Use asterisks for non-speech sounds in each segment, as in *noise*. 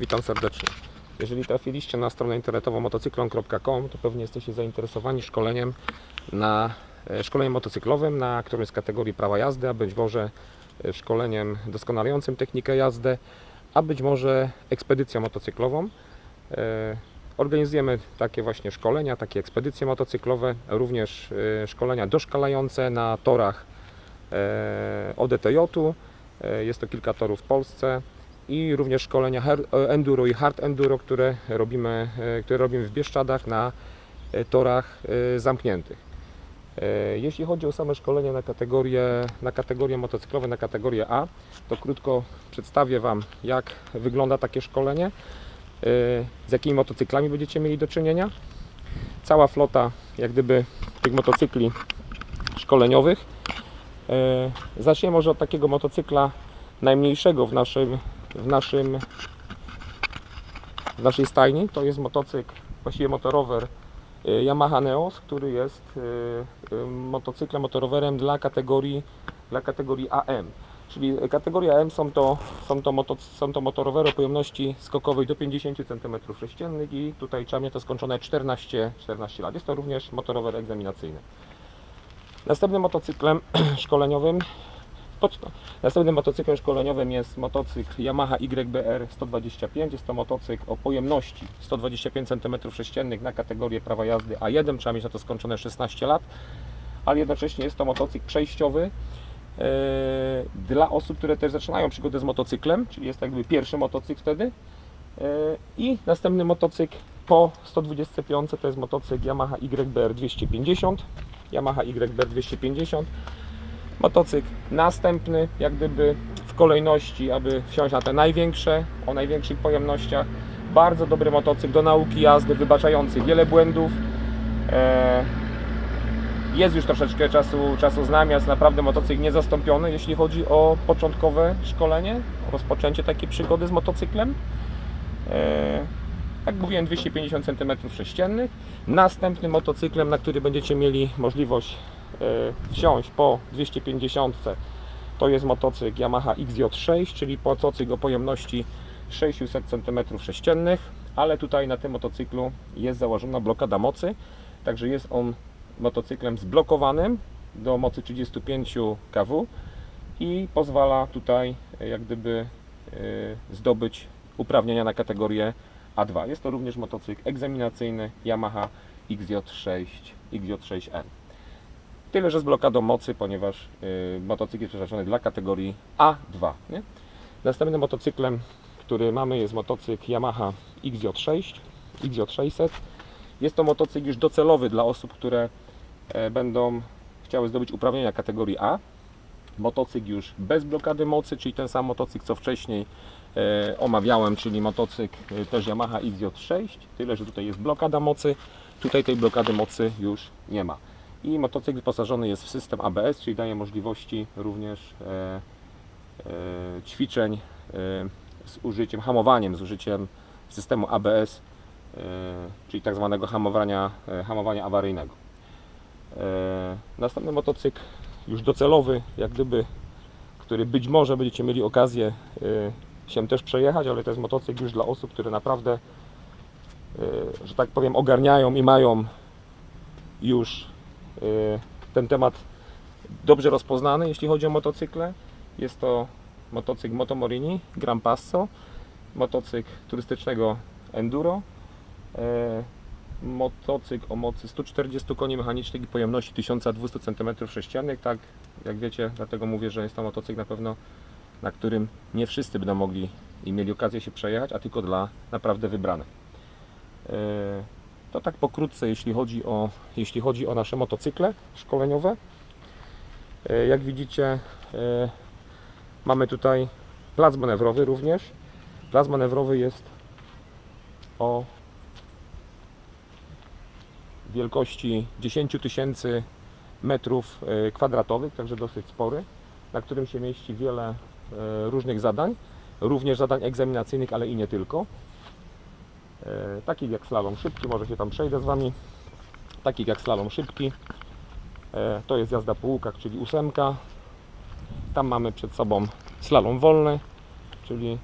Witam serdecznie. Jeżeli trafiliście na stronę internetową motocyklon.com, to pewnie jesteście zainteresowani szkoleniem na e, szkoleniem motocyklowym na którymś z kategorii prawa jazdy, a być może e, szkoleniem doskonalającym technikę jazdy, a być może ekspedycją motocyklową. E, Organizujemy takie właśnie szkolenia, takie ekspedycje motocyklowe, również szkolenia doszkalające na torach ODTJ-u. Jest to kilka torów w Polsce i również szkolenia e, enduro i hard enduro, które robimy, e, które robimy w Bieszczadach na e, torach zamkniętych. Jeśli chodzi o same szkolenie na kategorie, na kategorie motocyklowe, na kategorię A, to krótko przedstawię Wam, jak wygląda takie szkolenie, z jakimi motocyklami będziecie mieli do czynienia. Cała flota, jak gdyby, tych motocykli szkoleniowych. Zacznijmy może od takiego motocykla najmniejszego w naszym, w naszym w naszej stajni. To jest motocykl, właściwie motorower e, Yamaha Neos, który jest e, e, motocyklem, motorowerem dla kategorii, dla kategorii AM. Czyli kategoria AM są to, są to, moto, są to motorowery o pojemności skokowej do 50 cm3 i tutaj trzeba mieć to skończone 14, 14 lat. Jest to również motorower egzaminacyjny. Następnym motocyklem *clears throat* szkoleniowym Poczta. Następnym motocyklem szkoleniowym jest motocykl Yamaha YBR 125. Jest to motocykl o pojemności 125 cm3 na kategorię prawa jazdy A1. Trzeba mieć na to skończone 16 lat, ale jednocześnie jest to motocykl przejściowy e, dla osób, które też zaczynają przygodę z motocyklem, czyli jest jakby pierwszy motocykl wtedy. E, I następny motocykl po 125 to jest motocykl Yamaha YBR 250. Yamaha YBR 250. Motocykl następny, jak gdyby w kolejności, aby wsiąść na te największe, o największych pojemnościach. Bardzo dobry motocykl do nauki jazdy, wybaczający wiele błędów. E, Jest już troszeczkę czasu, czasu z nami, jest naprawdę motocykl niezastąpiony, jeśli chodzi o początkowe szkolenie, o rozpoczęcie takiej przygody z motocyklem. E, Jak mówiłem, 250 cm3. Następnym motocyklem, na który będziecie mieli możliwość wsiąść po 250 to jest motocykl Yamaha XJ6, czyli motocykl o pojemności 600 cm3, ale tutaj na tym motocyklu jest założona blokada mocy, także jest on motocyklem zblokowanym do mocy 35 kW i pozwala tutaj e, jak gdyby e, zdobyć uprawnienia na kategorię A2. Jest to również motocykl egzaminacyjny Yamaha XJ6, XJ6N. Tyle, że z blokadą mocy, ponieważ y, motocykl jest przeznaczony dla kategorii A2. Nie? Następnym motocyklem, który mamy jest motocykl Yamaha XJ6, XJ600. Jest to motocykl już docelowy dla osób, które e, będą chciały zdobyć uprawnienia kategorii A. Motocykl już bez blokady mocy, czyli ten sam motocykl co wcześniej e, omawiałem, czyli motocykl e, też Yamaha XJ6, tyle, że tutaj jest blokada mocy, tutaj tej blokady mocy już nie ma. I motocykl wyposażony jest w system ABS, czyli daje możliwości również e, e, ćwiczeń e, z użyciem, hamowaniem, z użyciem systemu ABS, e, czyli tak zwanego hamowania, e, hamowania awaryjnego. E, Następny motocykl już docelowy, jak gdyby, który być może będziecie mieli okazję e, się też przejechać, ale to jest motocykl już dla osób, które naprawdę, e, że tak powiem, ogarniają i mają już ten temat dobrze rozpoznany, jeśli chodzi o motocykle. Jest to motocykl Motomorini Gran Passo, motocykl turystycznego enduro, e, motocykl o mocy 140 koni mechanicznych i pojemności 1200 cm3. Tak, jak wiecie, dlatego mówię, że jest to motocykl na pewno, na którym nie wszyscy będą mogli i mieli okazję się przejechać, a tylko dla naprawdę wybranych. To tak pokrótce, jeśli chodzi o, jeśli chodzi o nasze motocykle szkoleniowe. E, Jak widzicie, e, mamy tutaj plac manewrowy również. Plac manewrowy jest o wielkości 10 tysięcy metrów e, kwadratowych, także dosyć spory, na którym się mieści wiele różnych zadań, również zadań egzaminacyjnych, ale i nie tylko. E, Takich jak slalom szybki, może się tam przejdę z Wami. Takich jak slalom szybki, E, to jest jazda po łukach, czyli ósemka. Tam mamy przed sobą slalom wolny, czyli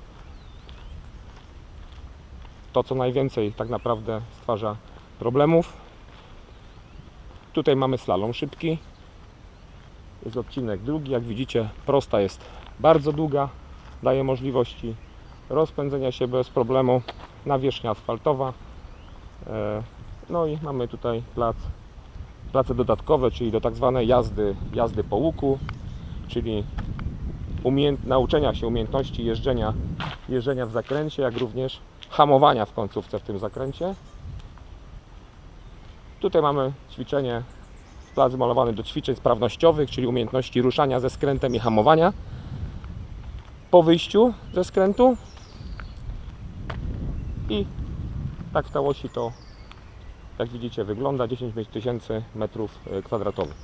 to, co najwięcej tak naprawdę stwarza problemów. Tutaj mamy slalom szybki. Jest odcinek drugi, jak widzicie, prosta jest bardzo długa, daje możliwości rozpędzenia się bez problemu. Nawierzchnia asfaltowa. E, No i mamy tutaj plac, place dodatkowe, czyli do tak zwanej jazdy, jazdy po łuku, czyli umiejęt, nauczenia się umiejętności jeżdżenia, jeżdżenia w zakręcie, jak również hamowania w końcówce w tym zakręcie. Tutaj mamy ćwiczenie, plac malowany do ćwiczeń sprawnościowych, czyli umiejętności ruszania ze skrętem i hamowania po wyjściu ze skrętu. I tak w całości to, jak widzicie, wygląda 10 tysięcy metrów e, kwadratowych.